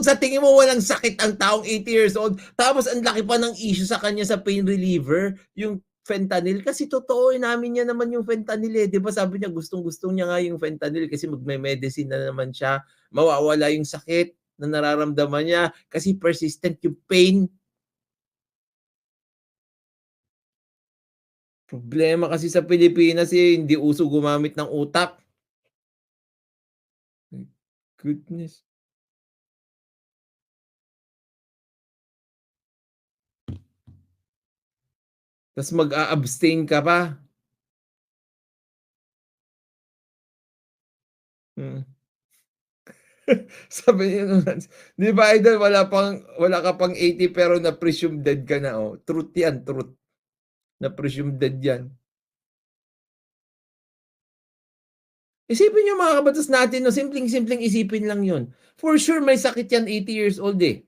old, sa tingin mo walang sakit ang taong 80 years old. Tapos ang laki pa ng issue sa kanya sa pain reliever, yung fentanyl. Kasi totoo, namin niya naman yung fentanyl eh. Di ba sabi niya, gustong-gusto niya nga yung fentanyl kasi magme-medicine na naman siya. Mawawala yung sakit na nararamdaman niya kasi persistent yung pain. Problema kasi sa Pilipinas eh, hindi uso gumamit ng utak. Goodness. Tas mag-a-abstain ka pa. Mm. Sabi niya naman, 'di ba idol wala pang wala ka pang 80 pero na-presume dead ka na, oh. Truth 'yan, truth. Na-presume dead 'yan. Isipin niyo mga kabatas natin 'no, simpleng-simpleng isipin lang 'yun. For sure may sakit 'yan 80 years old, eh.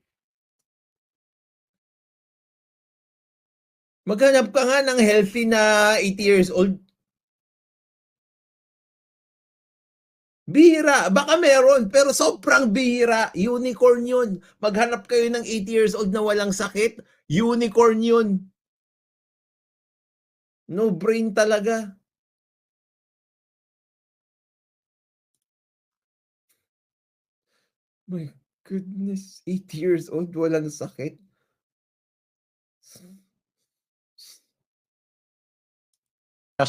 Maghanap ka nga ng healthy na 80 years old. Bihira, baka meron, pero sobrang bihira. Unicorn 'yun. Maghanap kayo ng 80 years old na walang sakit, unicorn 'yun. No brain talaga. My goodness, 80 years old walang sakit?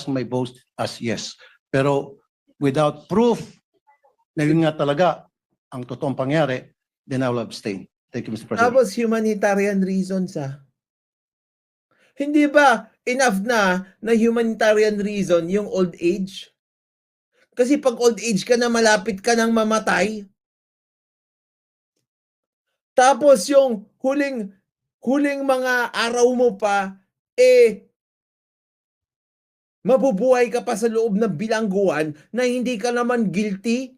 My boast as yes. Pero without proof na yun nga talaga ang totoong pangyari, then I will abstain. Thank you, Mr. President. Tapos humanitarian reasons ah. Hindi ba enough na na humanitarian reason yung old age? Kasi pag old age ka na malapit ka nang mamatay. Tapos yung huling huling mga araw mo pa eh mabubuhay ka pa sa loob ng bilangguan na hindi ka naman guilty.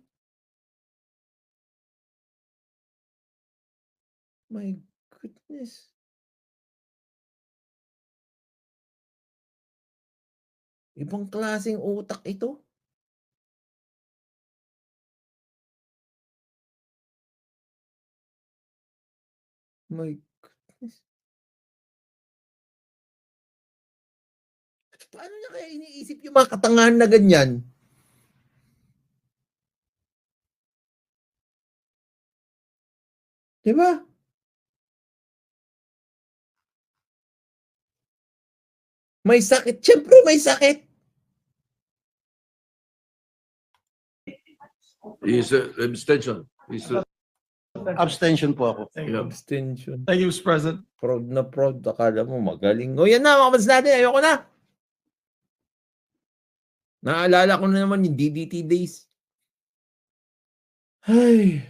My goodness. Ibang klaseng utak ito. My goodness. Paano niya kaya iniisip yung mga katangahan na ganyan? Di ba? May sakit. Siyempre may sakit. Is uh, abstention. Is uh, Abstention po ako. Yeah. Abstention. Thank you, Mr. President. Proud na proud. Akala mo magaling. O yan na, mga kapatid natin. Ayoko na. Naalala ko na naman yung DDT days. Ay.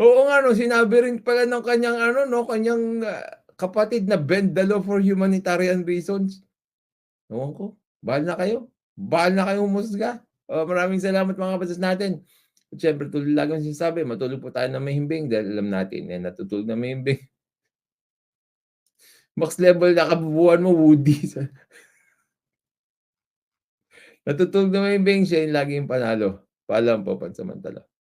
Oo nga no, sinabi rin pala ng kanyang ano no, kanyang ah, kapatid na bend the law for humanitarian reasons. Ewan ko. Bahal na kayo. Bahal na kayo umusga. Oh, maraming salamat mga kapatid natin. At syempre, tuloy lagi ang sinasabi, matulog po tayo na mahimbing dahil alam natin na natutulog na mahimbing. Max level na kabubuan mo, Woody. natutulog na mahimbing, siya yung laging panalo. Paalam po, pansamantala.